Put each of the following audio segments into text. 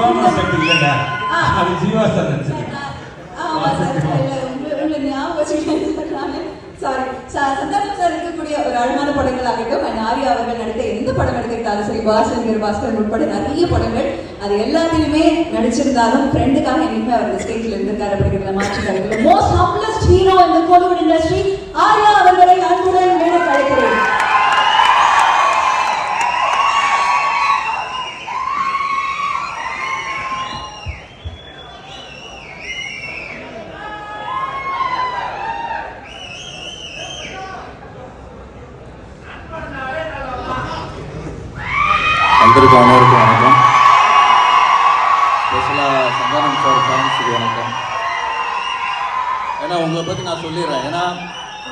சிவாமா set இல்லைங்க. அது Jiiva sir. Sir Santhanam sir இருக்கக்கூடிய ஒரு அழகான ஆர்யா அவர்கள் நடித்த எந்த படம் எடுத்துக்கிட்டாலும் சரி பாஸ்கர் பாஸ்கர் உட்பட நிறைய படங்கள். அது எல்லாத்தையுமே நடிச்சிருந்தாலும் ஃப்ரெண்டுக்காக இனிமே அவர் ஸ்டேஜ்ல இருந்திருக்காரு அப்படிங்கிறத மாற்றி மோஸ்ட் ஹாப்லஸ்ட் ஹீரோ இந்த கோலிவுட் இண்டஸ்ட்ரி ஆர்யா அவர்களை அன்புடன் வந்திருக்க அனைவருக்கும் வணக்கம். ஸ்பெஷலாக சந்தானம் சார் ஃபேன்ஸுக்கு வணக்கம். ஏன்னா உங்களை பற்றி நான் சொல்லிடுறேன். ஏன்னா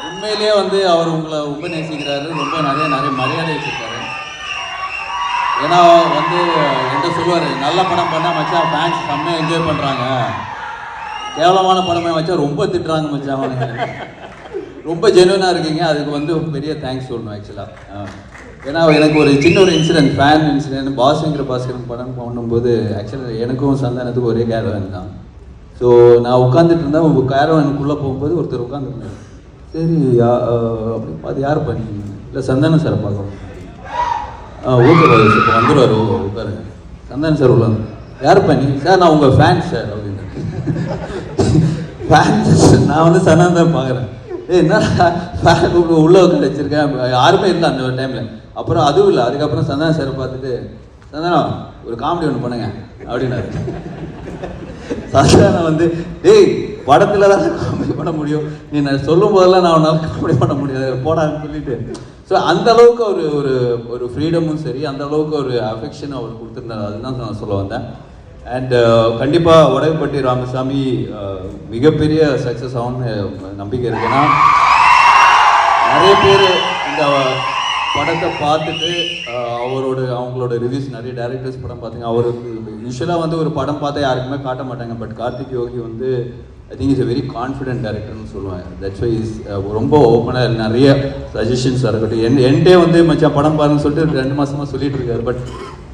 உண்மையிலேயே வந்து அவர் உங்களை ரொம்ப நேசிக்கிறாரு ரொம்ப நிறைய நிறைய மரியாதை வச்சிருக்காரு. ஏன்னா வந்து என்கிட்ட சொல்லுவார் நல்ல படம் பண்ணால் மச்சான் ஃபேன்ஸ் செம்மையாக என்ஜாய் பண்ணுறாங்க கேவலமான படமே வச்சா ரொம்ப திட்டுறாங்க மச்சான் ரொம்ப ஜெனுவனாக இருக்கீங்க. அதுக்கு வந்து பெரிய தேங்க்ஸ் சொல்லணும் ஆக்சுவலாக ஏன்னா எனக்கு ஒரு சின்ன ஒரு இன்சிடென்ட் ஃபேன் இன்சிடென்ட் பாஸ்ங்கிற பாஸ்கரன் படம் பண்ணும்போது ஆக்சுவலாக எனக்கும் சந்தானத்துக்கு ஒரே கேரவன் தான். ஸோ நான் உட்காந்துட்டு இருந்தேன். உங்கள் கேரவனுக்குள்ளே போகும்போது ஒருத்தர் உட்காந்துருந்தேன் சரி யா- அப்படி பார்த்து யார் பண்ணி இல்லை சந்தானம் சாரை பார்க்கணும் ஆ ஓகே பாரு இப்போ வந்துடுவார் உட்காரு உட்காருங்க சந்தானம் சார் உள்ள யார் பண்ணி சார் நான் உங்கள் ஃபேன் சார் அப்படின்னு. ஃபேன்ஸ் நான் வந்து சந்தானம் தான் பார்க்குறேன். ஏ என்ன ஃபேன் உள்ளே உட்கார வச்சிருக்கேன் யாருமே இல்லை அந்த டைமில் அப்புறம் அதுவும் இல்லை. அதுக்கப்புறம் சந்தானம் சார் பார்த்துட்டு சந்தானம் ஒரு காமெடி ஒன்று பண்ணுங்க. அப்படின்னாரு. சந்தானம் வந்து டேய் படத்துல தான் காமெடி பண்ண முடியும். நீ நான் சொல்லும் போதெல்லாம் நான் உன்னால் காமெடி பண்ண முடியாது. போடான்னு சொல்லிட்டு. ஸோ அந்த அளவுக்கு ஒரு ஒரு ஒரு ஃப்ரீடமும் சரி அந்த அளவுக்கு ஒரு அஃபெக்ஷன் அவர் கொடுத்துருந்தாரு. அதுதான் நான் சொல்ல வந்தேன். அண்ட் uh, கண்டிப்பாக உடைப்பட்டி ராமசாமி uh, மிகப்பெரிய சக்ஸஸ் ஆகும்னு நம்பிக்கை இருக்குன்னா நிறைய பேர் படத்தை பார்த்துட்டு அவரோட அவங்களோட ரிவ்யூஸ் நிறைய டேரக்டர்ஸ் படம் பார்த்தீங்க. அவர் யூஸ்வலாக வந்து ஒரு படம் பார்த்தா யாருக்குமே காட்ட மாட்டாங்க. பட் கார்த்திக் யோகி வந்து I think is a very confident டேரக்டர்னு சொல்லுவாங்க. தட்ஸ் வை இஸ் ரொம்ப ஓப்பனாக நிறைய சஜஷன்ஸ் இருக்கட்டும் என் என்கிட்டே வந்து மச்சான் படம் பாருன்னு சொல்லிட்டு ரெண்டு மாதமாக சொல்லிட்டு இருக்காரு. பட்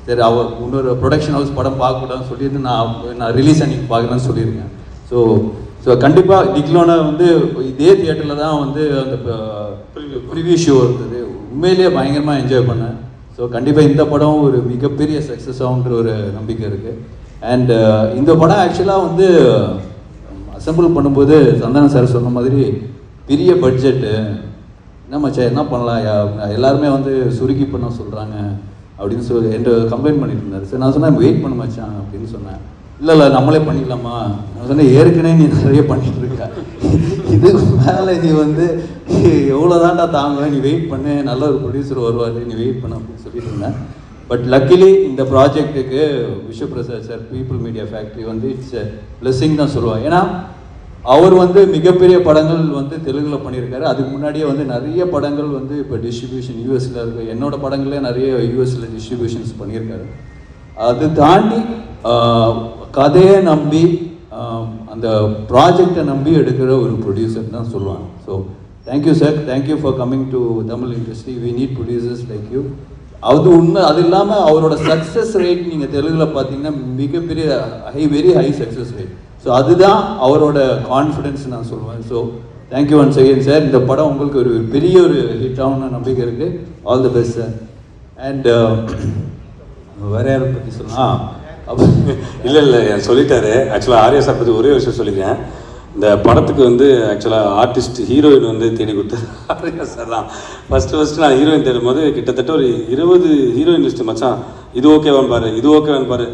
சரி அவர் இன்னொரு ப்ரொடக்ஷன் ஹவுஸ் படம் பார்க்கக்கூடாதுன்னு சொல்லிட்டு நான் நான் ரிலீஸ் அன்னைக்கு பார்க்குறேன்னு சொல்லியிருக்கேன். ஸோ ஸோ கண்டிப்பாக டிக்லோனா வந்து இதே தியேட்டரில் தான் வந்து அந்த ப்ரிவியூ ஷோ இருந்தது. உண்மையிலேயே பயங்கரமாக என்ஜாய் பண்ணேன். ஸோ கண்டிப்பாக இந்த படம் ஒரு மிகப்பெரிய சக்ஸஸ் ஆகுன்ற ஒரு நம்பிக்கை இருக்குது அண்ட் uh, இந்த படம் ஆக்சுவலாக வந்து um, அசெம்பிள் பண்ணும்போது சந்தானம் சார் சொன்ன மாதிரி பெரிய பட்ஜெட்டு என்ன மச்சான் என்ன பண்ணலாம் எல்லாருமே வந்து சுருக்கி பண்ண சொல்கிறாங்க அப்படின்னு சொல்லி என்கிட்ட கம்ப்ளைண்ட் பண்ணிட்டு இருந்தார். சார் நான் சொன்னேன் வெயிட் பண்ண மச்சான் அப்படின்னு சொன்னேன். இல்லை இல்லை நம்மளே பண்ணிடலாமா நான் சொன்னேன் ஏற்கனவே நீ நிறைய பண்ணிட்டு இருக்க இதுக்கு மேலே நீ வந்து எவ்வளோதான்டா தாங்க நீ வெயிட் பண்ணு நல்ல ஒரு ப்ரொடியூசர் வருவார் நீ வெயிட் பண்ண அப்படின்னு சொல்லிட்டு இருந்தேன். பட் லக்கிலி இந்த ப்ராஜெக்ட்டுக்கு Vishwaprasad sir people media factory வந்து இட்ஸ் பிளெஸ்ஸிங் தான் சொல்லுவாங்க. ஏன்னா அவர் வந்து மிகப்பெரிய படங்கள் வந்து தெலுங்கில் பண்ணியிருக்காரு. அதுக்கு முன்னாடியே வந்து நிறைய படங்கள் வந்து இப்போ டிஸ்ட்ரிபியூஷன் யூஎஸில் இருக்கு. என்னோட படங்களே நிறைய யூஎஸில் டிஸ்ட்ரிபியூஷன்ஸ் பண்ணியிருக்காரு. அது தாண்டி கதையை நம்பி அந்த ப்ராஜெக்டை நம்பி எடுக்கிற ஒரு ப்ரொடியூசர் தான் சொல்லுவாங்க. So thank you sir thank you for coming to Tamil industry we need producers like you அது உண்மை அது இல்லாமல் அவரோட சக்ஸஸ் ரேட் நீங்கள் தெலுங்கில் பார்த்தீங்கன்னா மிகப்பெரிய high very high success rate so அதுதான் அவரோட கான்ஃபிடென்ஸ் நான் சொல்லுவேன். So thank you one second sir இந்த படம் உங்களுக்கு ஒரு பெரிய ஒரு ஹிட் ஆகும்னு நம்பிக்கை இருக்குது all the best sir and வேற யாரை பற்றி சொல்லலாம்? இல்லை இல்லை இல்ல சொல்லிட்டாரு. ஆக்சுவலாக ஆர்யா சார் பற்றி ஒரே விஷயம் சொல்லிக்கிறேன். இந்த படத்துக்கு வந்து ஆக்சுவலாக ஆர்டிஸ்ட் ஹீரோயின் வந்து தேடி கொடுத்தது ஆர்யா சார் தான். ஃபஸ்ட்டு ஃபஸ்ட்டு நான் ஹீரோயின் தேடும் போது கிட்டத்தட்ட ஒரு இருபது ஹீரோயின் லிஸ்ட்டு மச்சான். இது ஓகேவான் பாரு இது ஓகேவான் பாரு.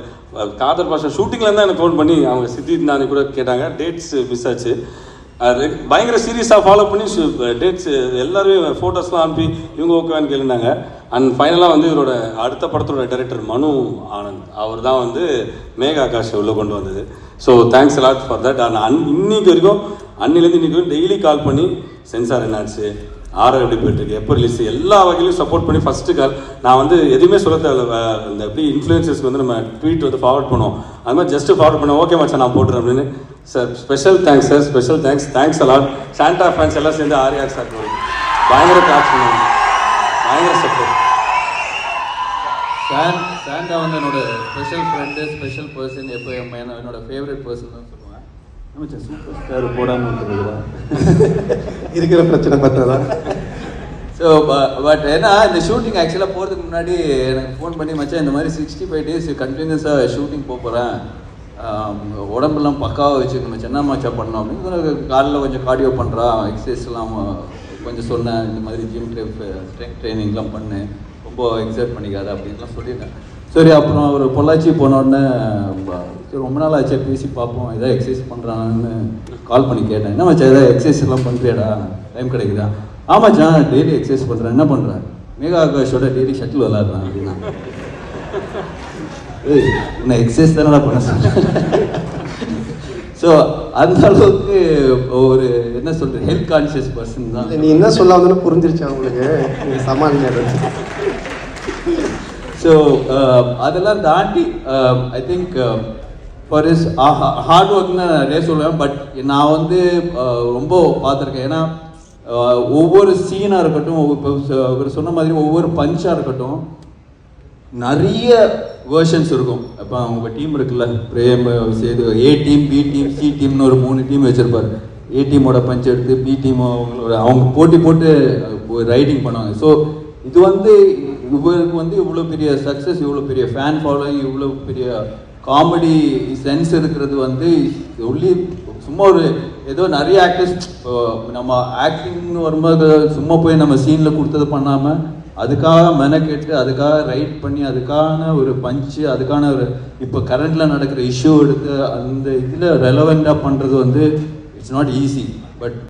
காதர் பாஷா ஷூட்டிங்ல தான் எனக்கு ஃபோன் பண்ணி அவங்க சித்தி கூட கேட்டாங்க. டேட்ஸ் மிஸ் ஆச்சு. அது பயங்கர சீரியஸாக ஃபாலோ பண்ணி டேட்ஸ் எல்லாருமே ஃபோட்டோஸ்லாம் அனுப்பி இவங்க ஓகேவான்னு கேளுனாங்க அண்ட் ஃபைனலாக வந்து இவரோட அடுத்த படத்தோட டைரக்டர் மனு ஆனந்த். அவர் தான் வந்து மேகா ஆகாஷ் உள்ளே கொண்டு வந்தது. So thanks lot for that and an இன்னைக்கு வரைக்கும் அன்னிலேருந்து இன்னைக்கு வரைக்கும் டெய்லி கால் பண்ணி சென்சார் என்னாச்சு ஆர்டர் எப்படி போயிட்டுருக்கு எப்போ ரிலீஸ் எல்லா வகையிலும் சப்போர்ட் பண்ணி ஃபஸ்ட்டு கால் நான் வந்து எதுவுமே சொல்ல தேவையில்ல. இந்த எப்படி இன்ஃப்ளூயன்சஸ்க்கு வந்து நம்ம ட்வீட் வந்து ஃபார்வர்ட் பண்ணுவோம். அது மாதிரி ஜஸ்ட்டு ஃபார்வர்ட் பண்ண ஓகே மச்சா நான் போட்டுறேன் அப்படின்னு. Sir special thanks sir special thanks thanks a lot Santa fans எல்லாம் சேர்ந்து ஆர்ஆர் சார் பயங்கர கிளாஸ் பயங்கர சப்போர்ட் சார் சாண்டா வந்து என்னோட ஸ்பெஷல் ஃப்ரெண்டு ஸ்பெஷல் பர்சன் எப்போ என்ன- என்னோட ஃபேவரட் பர்சன் தான் சொல்லுவேன். நம்ம சூப்பர் ஸ்டார் போடாமல் இருக்கிறதா இருக்கிற பிரச்சனை பார்த்ததான் ஸோ பட் ஏன்னா இந்த ஷூட்டிங் ஆக்சுவலாக போகிறதுக்கு முன்னாடி எனக்கு ஃபோன் பண்ணி மச்சான் இந்த மாதிரி சிக்ஸ்டி ஃபைவ் டேஸ் கண்டினியூஸாக ஷூட்டிங் போக போகிறேன் உடம்பெல்லாம் பக்காவாக வச்சுக்கணும் என்ன மச்சா பண்ணோம் அப்படின்னு. காலையில் கொஞ்சம் கார்டியோ பண்ணுறான் எக்ஸசைஸ்லாம் கொஞ்சம் சொன்னேன் இந்த மாதிரி ஜிம் ஸ்ட்ரென்த் ட்ரைனிங்லாம் பண்ணேன் ரொம்ப எக்ஸைட் பண்ணிக்காத அப்படின்லாம் சொல்லியிருந்தேன் சரி அப்புறம் அவர் பொள்ளாச்சி போனோடனே சரி ரொம்ப நாள் ஆச்சா பேசி பார்ப்போம் எதாவது எக்ஸசைஸ் பண்ணுறான்னு கால் பண்ணி கேட்டேன். என்ன மச்சா எதாவது எக்ஸசைஸ் எல்லாம் பண்ணுறியாடா டைம் கிடைக்குதா? ஆமாச்சா டெய்லி எக்ஸசைஸ் பண்ணுறேன் என்ன பண்ணுறேன் மேகா ஆகாஷோட டெய்லி ஷட்டில் விளாட்றேன் அப்படின்னா. ஏய் உன்னை எக்ஸசைஸ் தானடா பண்ண சொன்னேன். ஸோ அந்த அளவுக்கு ஒரு என்ன சொல்கிறது ஹெல்த் கான்ஷியஸ் பர்சன் தான். நீ என்ன சொல்ல வந்தோன்னு புரிஞ்சிருச்சு அவங்களுக்கு. சமாளிங்க ஸோ அதெல்லாம் தாண்டி I think for is hard ஒர்க்னு நிறைய சொல்லுவேன். பட் நான் வந்து uh, ரொம்ப பார்த்துருக்கேன். ஏன்னா uh, ஒவ்வொரு சீனாக இருக்கட்டும் இப்போ இவர் சொன்ன மாதிரி ஒவ்வொரு பஞ்சாக இருக்கட்டும் நிறைய வேர்ஷன்ஸ் இருக்கும். இப்போ அவங்க டீம் இருக்குல்ல Prem Sethu A team B team C டீம்னு ஒரு மூணு டீம் வச்சுருப்பார். ஏ டீமோட பஞ்ச் எடுத்து பி டீம் அவங்களோட அவங்க போட்டி போட்டு ரைடிங் பண்ணுவாங்க. ஸோ இது வந்து இவருக்கு வந்து இவ்வளோ பெரிய சக்ஸஸ் இவ்வளோ பெரிய ஃபேன் ஃபாலோயிங் இவ்வளோ பெரிய காமெடி சென்ஸ் இருக்கிறது வந்து ஒன்லி சும்மா ஒரு ஏதோ நிறைய ஆக்டர்ஸ் நம்ம ஆக்டிங்னு வரும்போது சும்மா போய் நம்ம சீனில் கொடுத்தது பண்ணாமல் அதுக்காக மெனக்கெட்டு அதுக்காக ரைட் பண்ணி அதுக்கான ஒரு பஞ்சு அதுக்கான ஒரு இப்போ கரண்டில் நடக்கிற இஷ்யூ எடுத்து அந்த இதில் ரெலவெண்ட்டாக பண்ணுறது வந்து இட்ஸ் நாட் ஈஸி பட்